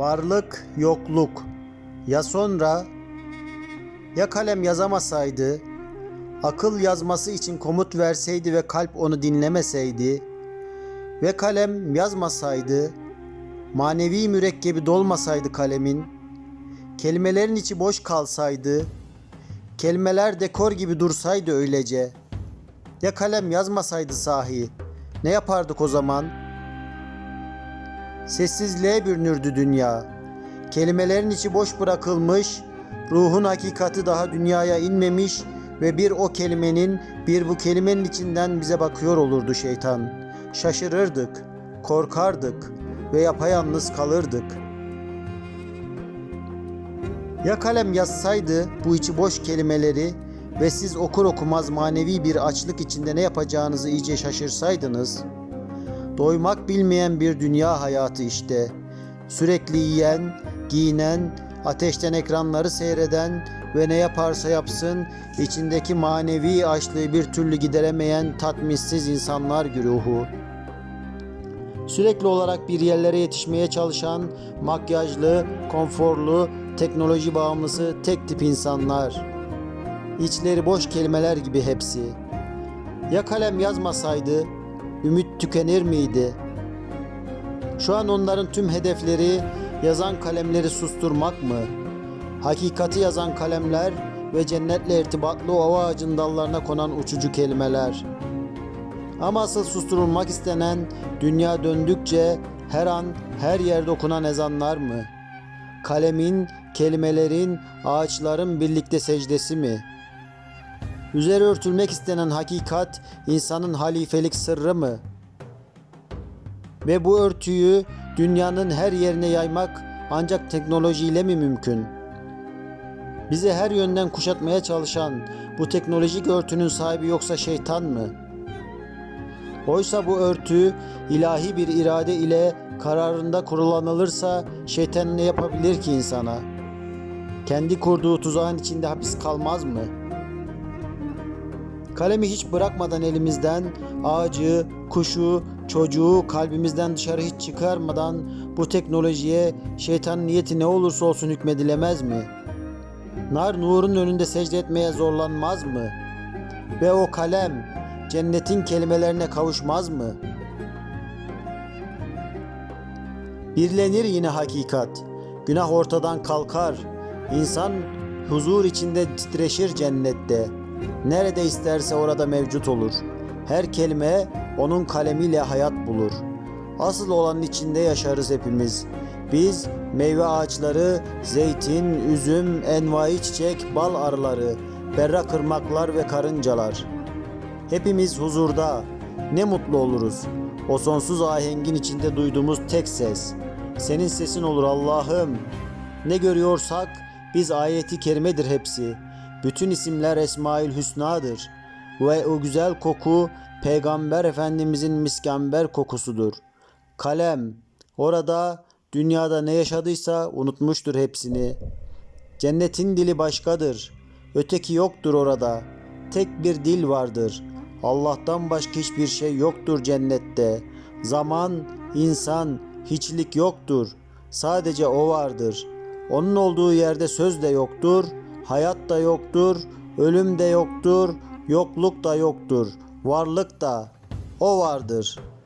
Varlık, yokluk. Ya sonra? Ya kalem yazamasaydı, akıl yazması için komut verseydi ve kalp onu dinlemeseydi? Ve kalem yazmasaydı, manevi mürekkebi dolmasaydı kalemin, kelimelerin içi boş kalsaydı, kelimeler dekor gibi dursaydı öylece, ya kalem yazmasaydı sahi, ne yapardık o zaman? Sessizliğe bürünürdü dünya. Kelimelerin içi boş bırakılmış, ruhun hakikati daha dünyaya inmemiş ve bir o kelimenin, bir bu kelimenin içinden bize bakıyor olurdu şeytan. Şaşırırdık, korkardık ve yapayalnız kalırdık. Ya kalem yazsaydı bu içi boş kelimeleri ve siz okur okumaz manevi bir açlık içinde ne yapacağınızı iyice şaşırsaydınız, Doymak bilmeyen bir dünya hayatı işte. Sürekli yiyen, giyinen, ateşten ekranları seyreden ve ne yaparsa yapsın içindeki manevi açlığı bir türlü gideremeyen tatminsiz insanlar güruhu. Sürekli olarak bir yerlere yetişmeye çalışan makyajlı, konforlu, teknoloji bağımlısı tek tip insanlar. İçleri boş kelimeler gibi hepsi. Ya kalem yazmasaydı ümit tükenir miydi? Şu an onların tüm hedefleri yazan kalemleri susturmak mı? Hakikati yazan kalemler ve cennetle irtibatlı o ağacın dallarına konan uçucu kelimeler. Ama asıl susturulmak istenen dünya döndükçe her an her yerde okunan ezanlar mı? Kalemin, kelimelerin, ağaçların birlikte secdesi mi?'' Üzeri örtülmek istenen hakikat insanın halifelik sırrı mı? Ve bu örtüyü dünyanın her yerine yaymak ancak teknolojiyle mi mümkün? Bizi her yönden kuşatmaya çalışan bu teknolojik örtünün sahibi yoksa şeytan mı? Oysa bu örtü ilahi bir irade ile kararında kurulanılırsa şeytan ne yapabilir ki insana? Kendi kurduğu tuzağın içinde hapis kalmaz mı?'' Kalemi hiç bırakmadan elimizden, ağacı, kuşu, çocuğu kalbimizden dışarı hiç çıkarmadan bu teknolojiye şeytanın niyeti ne olursa olsun hükmedilemez mi? Nar nurun önünde secde etmeye zorlanmaz mı? Ve o kalem cennetin kelimelerine kavuşmaz mı? Birlenir yine hakikat. Günah ortadan kalkar. İnsan huzur içinde titreşir cennette.'' Nerede isterse orada mevcut olur. Her kelime onun kalemiyle hayat bulur. Asıl olanın içinde yaşarız hepimiz. Biz meyve ağaçları, zeytin, üzüm, envai çiçek, bal arıları, berrak ırmaklar ve karıncalar. Hepimiz huzurda. Ne mutlu oluruz. O sonsuz ahengin içinde duyduğumuz tek ses. Senin sesin olur Allah'ım. Ne görüyorsak biz ayeti kerimedir hepsi.'' Bütün isimler Esmaül Hüsna'dır ve o güzel koku Peygamber Efendimizin miskamber kokusudur. Kalem orada dünyada ne yaşadıysa unutmuştur hepsini. Cennetin dili başkadır. Öteki yoktur orada. Tek bir dil vardır. Allah'tan başka hiçbir şey yoktur cennette. Zaman, insan, hiçlik yoktur. Sadece o vardır. Onun olduğu yerde söz de yoktur.'' Hayat da yoktur, ölüm de yoktur, yokluk da yoktur, varlık da o vardır.''